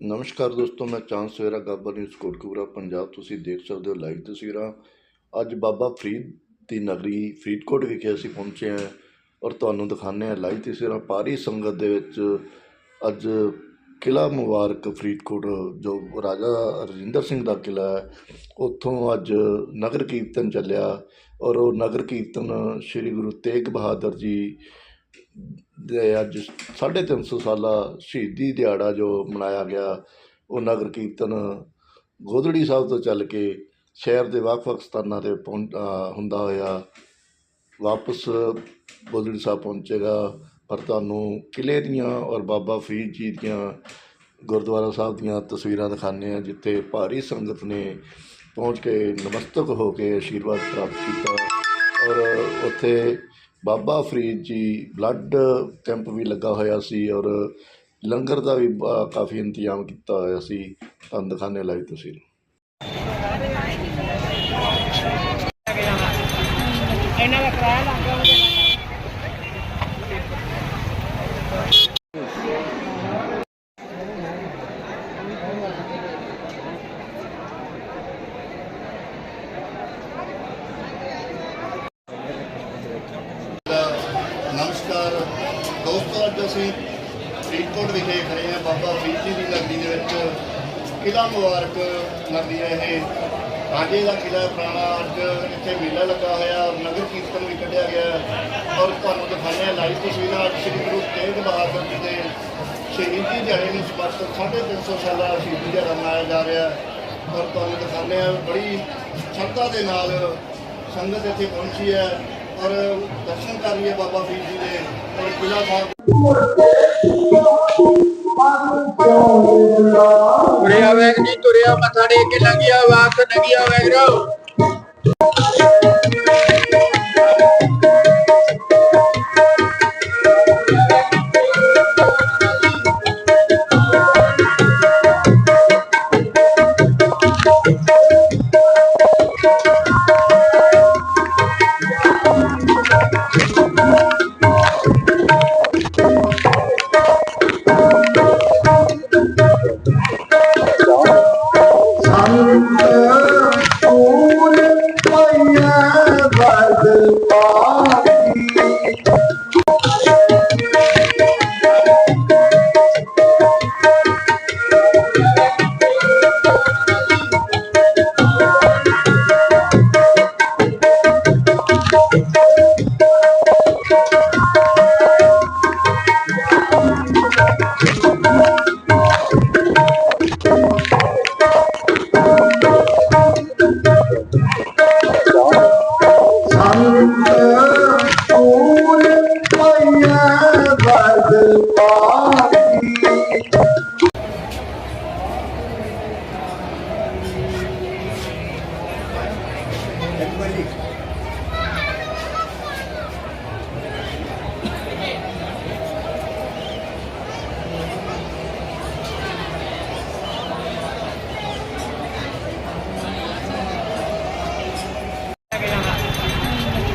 ਨਮਸਕਾਰ ਦੋਸਤੋ, ਮੈਂ ਚਾਂਦ ਸਵੇਰਾ ਗਾਬਰ ਨਿਊਜ਼ ਕੋਟਕਪੂਰਾ, ਪੰਜਾਬ। ਤੁਸੀਂ ਦੇਖ ਸਕਦੇ ਹੋ ਲਾਈਵ ਤਸਵੀਰਾਂ। ਅੱਜ ਬਾਬਾ ਫਰੀਦ ਦੀ ਨਗਰੀ ਫਰੀਦਕੋਟ ਵਿਖੇ ਅਸੀਂ ਪਹੁੰਚੇ ਹਾਂ ਔਰ ਤੁਹਾਨੂੰ ਦਿਖਾਉਂਦੇ ਹਾਂ ਲਾਈਵ ਤਸਵੀਰਾਂ। ਪਾਰੀ ਸੰਗਤ ਦੇ ਵਿੱਚ ਅੱਜ ਕਿਲ੍ਹਾ ਮੁਬਾਰਕ ਫਰੀਦਕੋਟ, ਜੋ ਰਾਜਾ ਰਜਿੰਦਰ ਸਿੰਘ ਦਾ ਕਿਲ੍ਹਾ ਹੈ, ਉੱਥੋਂ ਅੱਜ ਨਗਰ ਕੀਰਤਨ ਚੱਲਿਆ ਔਰ ਉਹ ਨਗਰ ਕੀਰਤਨ ਸ੍ਰੀ ਗੁਰੂ ਤੇਗ ਬਹਾਦਰ ਜੀ ਦੇ ਅੱਜ 350 ਸਾਲਾ ਸ਼ਹੀਦੀ ਦਿਹਾੜਾ ਜੋ ਮਨਾਇਆ ਗਿਆ, ਉਹ ਨਗਰ ਕੀਰਤਨ ਗੋਦੜੀ ਸਾਹਿਬ ਤੋਂ ਚੱਲ ਕੇ ਸ਼ਹਿਰ ਦੇ ਵੱਖ-ਵੱਖ ਸਥਾਨਾਂ ਤੇ ਪਹੁੰਚ ਹੁੰਦਾ ਹੋਇਆ, ਵਾਪਸ ਗੋਦੜੀ ਸਾਹਿਬ ਪਹੁੰਚੇਗਾ। ਪਰ ਤੁਹਾਨੂੰ ਕਿਲ੍ਹੇ ਦੀਆਂ ਔਰ ਬਾਬਾ ਫਰੀਦ ਜੀ ਦੀਆਂ ਗੁਰਦੁਆਰਾ ਸਾਹਿਬ ਦੀਆਂ ਤਸਵੀਰਾਂ ਦਿਖਾਉਂਦੇ ਆ ਜਿੱਥੇ ਭਾਰੀ ਸੰਗਤ ਨੇ ਪਹੁੰਚ ਕੇ ਨਮਸਤਕ ਹੋ ਕੇ ਆਸ਼ੀਰਵਾਦ ਪ੍ਰਾਪਤ ਕੀਤਾ ਔਰ ਉੱਥੇ ਬਾਬਾ ਫਰੀਦ ਜੀ ਬਲੱਡ ਕੈਂਪ ਵੀ ਲੱਗਾ ਹੋਇਆ ਸੀ ਔਰ ਲੰਗਰ ਦਾ ਵੀ ਕਾਫੀ ਇੰਤਜ਼ਾਮ ਕੀਤਾ ਹੋਇਆ ਸੀ। ਤੁਹਾਨੂੰ ਦਿਖਾਣੇ ਲਾਈਵ ਤੁਸੀਂ। ਇਹਨਾਂ ਦਾ ਕਿਰਾਇਆ ਲੱਗ ਗਿਆ ਉਹਦੇ ਨਮਸਕਾਰ ਦੋਸਤੋ ਅੱਜ ਅਸੀਂ ਫਰੀਦਕੋਟ ਵਿਖੇ ਖੜੇ ਹਾਂ ਬਾਬਾ ਫਰੀਦ ਜੀ ਦੀ ਨਗਰੀ ਦੇ ਵਿੱਚ ਕਿਲ੍ਹਾ ਮੁਬਾਰਕ ਨਗਰੀ ਹੈ ਇਹ ਰਾਜੇ ਦਾ ਕਿਲ੍ਹਾ ਪੁਰਾਣਾ ਅੱਜ ਇੱਥੇ ਮੇਲਾ ਲੱਗਾ ਹੋਇਆ, ਨਗਰ ਕੀਰਤਨ ਵੀ ਕੱਢਿਆ ਗਿਆ ਔਰ ਤੁਹਾਨੂੰ ਦਿਖਾਉਂਦੇ ਹਾਂ ਲਾਈਵ ਤਸਵੀਰਾਂ। ਅੱਜ ਸ੍ਰੀ ਗੁਰੂ ਤੇਗ ਬਹਾਦਰ ਜੀ ਦੇ ਸ਼ਹੀਦੀ ਦਿਹਾੜੇ ਨੂੰ ਸਮਰਪਿਤ 350 ਸਾਲਾ ਸ਼ਹੀਦੀ ਦਿਹਾੜਾ ਮਨਾਇਆ ਜਾ ਰਿਹਾ ਔਰ ਤੁਹਾਨੂੰ ਦਿਖਾਉਂਦੇ ਹਾਂ ਬੜੀ ਸ਼ਰਧਾ ਦੇ ਨਾਲ ਸੰਗਤ ਇੱਥੇ ਪਹੁੰਚੀ ਹੈ। ਔਰ ਦਰਸ਼ਨ ਕਰ ਲਈਏ ਬਾਬਾ ਫਰੀਦ ਜੀ ਦੇ ਔਰ ਕਿਲ੍ਹਾ ਸਾਹਿਬ ਤੁਰਿਆ ਵੈਗ ਜੀ, ਤੁਰਿਆ ਮੱਥਾ ਟੇਕ ਕੇ ਲੰਘਿਆ ਵਾਪਸ ਨਗਿਆ ਵੈਗ ਰੋ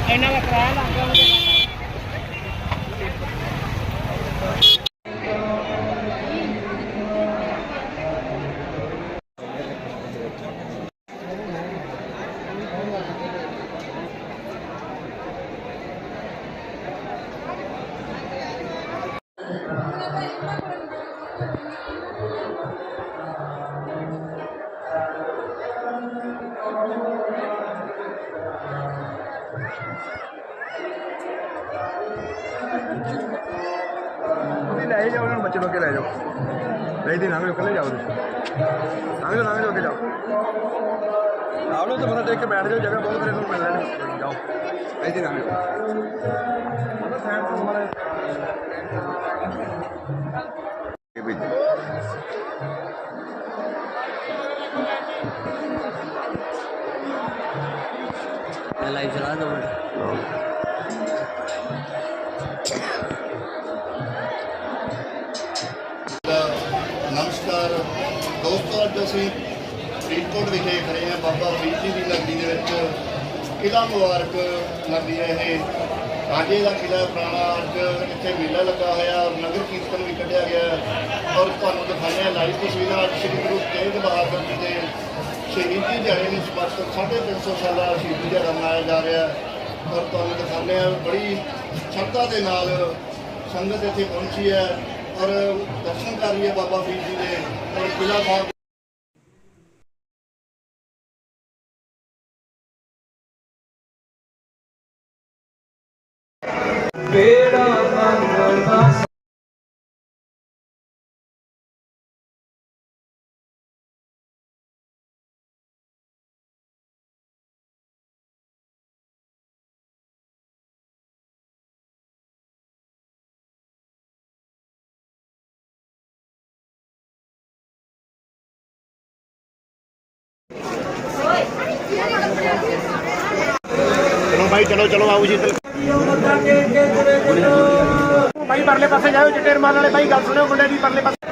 ਇਹਨਾਂ ਦਾ ਤੁਸੀਂ ਲੈ ਜਾਓ ਉਹਨਾਂ ਨੂੰ ਬੱਚੇ ਲੋਕ ਕੇ ਲੈ ਜਾਓ। ਨਹੀਂ ਦੀ ਲੰਘ ਜਾਓ ਜਾਓ ਤੁਸੀਂ। ਲੰਘ ਜਾਓ ਲੰਘ ਜਾਓ, ਅੱਗੇ ਜਾਓ। ਆਪ ਲੋ ਤਾਂ ਬੰਦਾ ਟੇਕ ਕੇ ਬੈਠ ਜਾਓ, ਜਗ੍ਹਾ ਬਹੁਤ ਤੇਰੇ ਨੂੰ ਮਿਲ ਲੈਣੀ ਜਾਓ। ਨਹੀਂ ਦੀ ਲੰਘ ਜਾਓ। ਉਹਦਾ ਤੋਂ ਲਾਈਵ ਚਲਾ ਦੋ ਨਮਸਕਾਰ। ਦੋਸਤੋ, ਅੱਜ ਅਸੀਂ ਫਰੀਦਕੋਟ ਵਿਖੇ ਖੜੇ ਹਾਂ। ਬਾਬਾ ਫਰੀਦ ਜੀ ਦੀ ਨਗਰੀ ਦੇ ਵਿੱਚ ਕਿਲ੍ਹਾ ਮੁਬਾਰਕ ਨਗਰੀ ਹੈ ਇਹ। ਰਾਜੇ ਦਾ ਕਿਲਾ ਪੁਰਾਣਾ ਅੱਜ ਇੱਥੇ ਮੇਲਾ ਲੱਗਾ ਹੋਇਆ ਔਰ ਨਗਰ ਕੀਰਤਨ ਵੀ ਕੱਢਿਆ ਗਿਆ ਔਰ ਤੁਹਾਨੂੰ ਦਿਖਾਉਂਦੇ ਹਾਂ ਲਾਈਵ ਤਸਵੀਰਾਂ। ਅੱਜ ਸ੍ਰੀ ਗੁਰੂ ਤੇਗ ਬਹਾਦਰ ਜੀ ਦੇ ਸ਼ਹੀਦੀ ਦਿਹਾੜੇ ਨੂੰ ਸਮਰਪਿਤ 350 ਸਾਲਾ ਸ਼ਹੀਦੀ ਦਿਹਾੜਾ ਮਨਾਇਆ ਜਾ ਰਿਹਾ ਹੈ। ਔਰ ਤੁਹਾਨੂੰ ਦਿਖਾਉਂਦੇ ਹਾਂ ਬੜੀ ਸ਼ਰਧਾ ਦੇ ਨਾਲ ਸੰਗਤ ਇੱਥੇ ਪਹੁੰਚੀ ਹੈ। ਔਰ ਦਰਸ਼ਨ ਕਰ ਰਹੀ ਹੈ ਬਾਬਾ ਫਰੀਦ ਜੀ ਦੇ। ਔਰ ਕਿਲਾ ਸਾਹਿਬ ਚਲੋ ਭਾਈ ਚਲੋ ਚਲੋ, ਆਓ ਜੀ ਭਾਈ ਪਰਲੇ ਪਾਸੇ ਜਾਓ ਚਿੱਟੇ ਰਮਾਨ ਵਾਲੇ ਭਾਈ ਗੱਲ ਸੁਣਿਓ, ਮੁੰਡੇ ਦੀ ਪਰਲੇ ਪਾਸੇ।